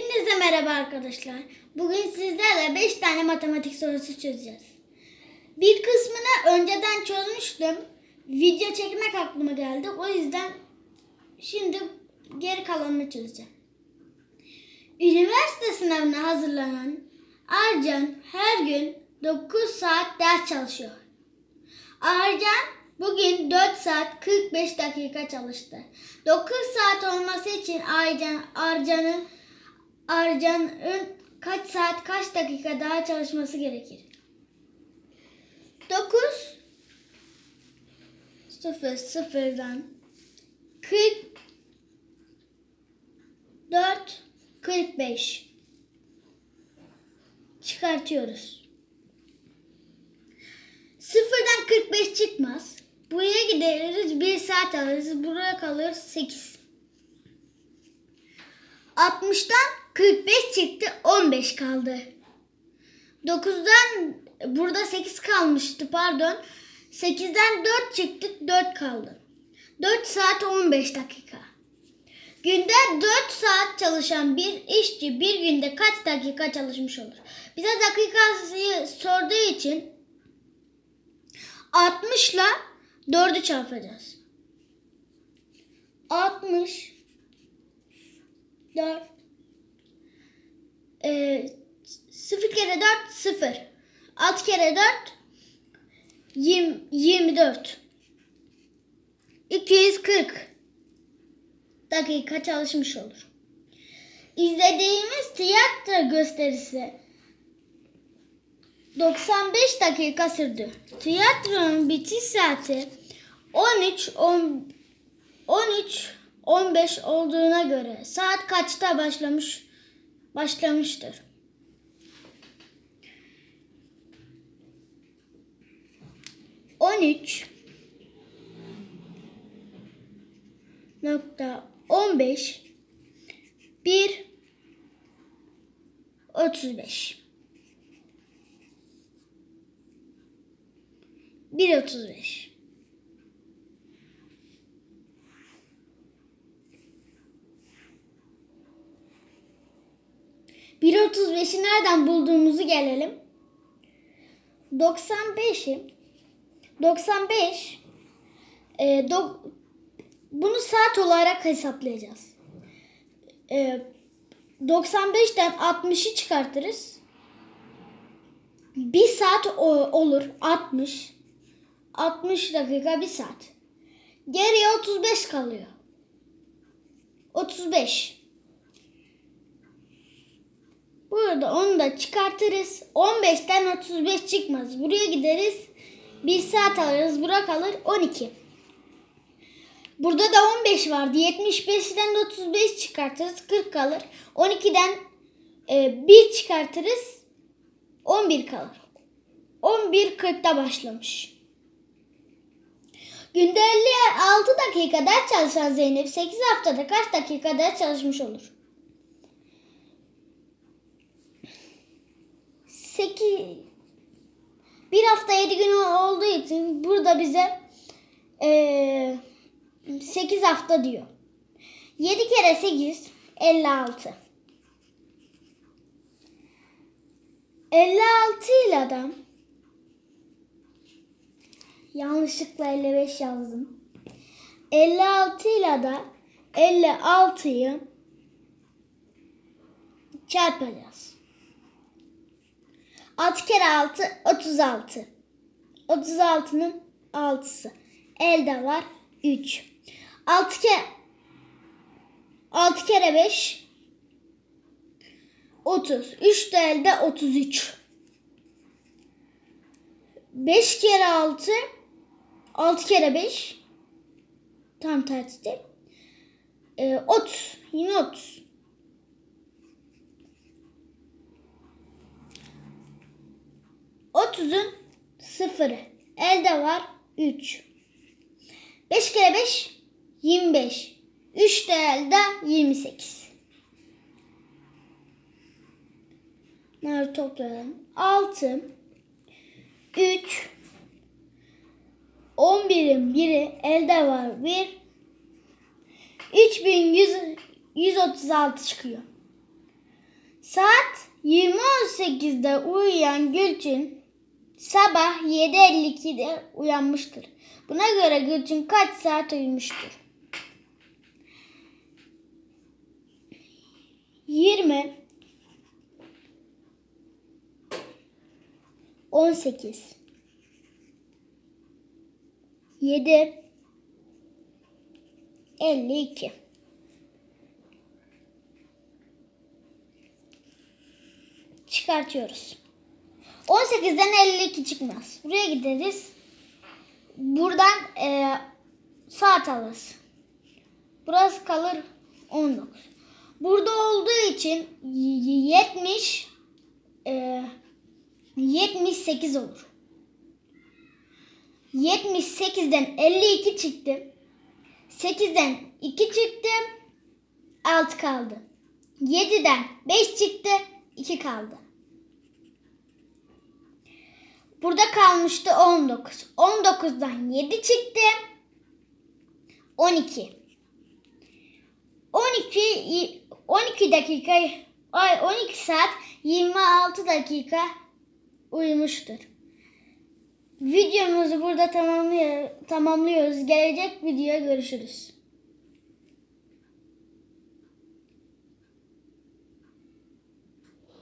Hepinize merhaba arkadaşlar. Bugün sizlerle 5 tane matematik sorusu çözeceğiz. Bir kısmını önceden çözmüştüm. Video çekmek aklıma geldi. O yüzden şimdi geri kalanını çözeceğim. Üniversite sınavına hazırlanan Arcan her gün 9 saat ders çalışıyor. Arcan bugün 4 saat 45 dakika çalıştı. 9 saat olması için Arcan, Arcan'ın Arcan'ın kaç saat kaç dakika daha çalışması gerekir? 9 0 0'dan 44 45 çıkartıyoruz. Sıfırdan 45 çıkmaz. Buraya gideriz 1 saat alırız. Buraya kalır 8. 60'tan 45 çıktı 15 kaldı. 9'dan burada 8 kalmıştı pardon. 8'den 4 çıktı 4 kaldı. 4 saat 15 dakika. Günde 4 saat çalışan bir işçi bir günde kaç dakika çalışmış olur? Bize dakikayı sorduğu için 60 ile 4'ü çarpacağız. 60 4 e, 0 kere 4 0 6 kere 4 20, 24 240 dakika çalışmış olur. İzlediğimiz tiyatro gösterisi 95 dakika sürdü. Tiyatronun bitiş saati 13 10, 13 15 olduğuna göre saat kaçta başlamış başlamıştır? On üç. Nokta on beş. Bir. otuz beş. Bir otuz beş. Bir otuz beşi nereden bulduğumuzu gelelim. 95'i 95 e, do- bunu saat olarak hesaplayacağız. E, 95'ten 60'ı çıkartırız. Bir saat o- olur 60. 60 dakika bir saat. Geriye 35 kalıyor. 35. Burada onu da çıkartırız. 15'ten 35 çıkmaz. Buraya gideriz. 1 saat alırız. Bura kalır 12. Burada da 15 vardı. 75'den de 35 çıkartırız. 40 kalır. 12'den e, 1 çıkartırız. 11 kalır. 11 40'ta başlamış. Günde 56 dakika ders çalışan Zeynep 8 haftada kaç dakika ders çalışmış olur? 8 bir hafta 7 gün olduğu için burada bize eee 8 hafta diyor. 7 kere 8 56. 56 ile de yanlışlıkla 55 yazdım. 56 ile de 56'yı çarpacağız. 6 kere 6 36. 36'nın 6'sı. Elde var 3. 6 kere 6 kere 5 30. 3 de elde 33. 5 kere 6 6 kere 5 tam tersi. Ee, 30. Yine 30. 30'un sıfırı. Elde var 3. 5 kere 5 25. 3 de elde 28. Bunları toplayalım. 6 3 11'in biri elde var 1 3136 çıkıyor. Saat 20.18'de uyuyan Gülçin sabah 7.52'de uyanmıştır. Buna göre Gülçin kaç saat uyumuştur? 20 18 7 52 Çıkartıyoruz. 18'den 52 çıkmaz. Buraya gideriz. Buradan e, saat alırız. Burası kalır 19. Burada olduğu için y- 70 e, 78 olur. 78'den 52 çıktı. 8'den 2 çıktı. 6 kaldı. 7'den 5 çıktı. 2 kaldı. Burada kalmıştı 19. 19'dan 7 çıktı. 12. 12 y- 12 dakika ay 12 saat 26 dakika uyumuştur. Videomuzu burada tamamlıyor, tamamlıyoruz. Gelecek videoya görüşürüz.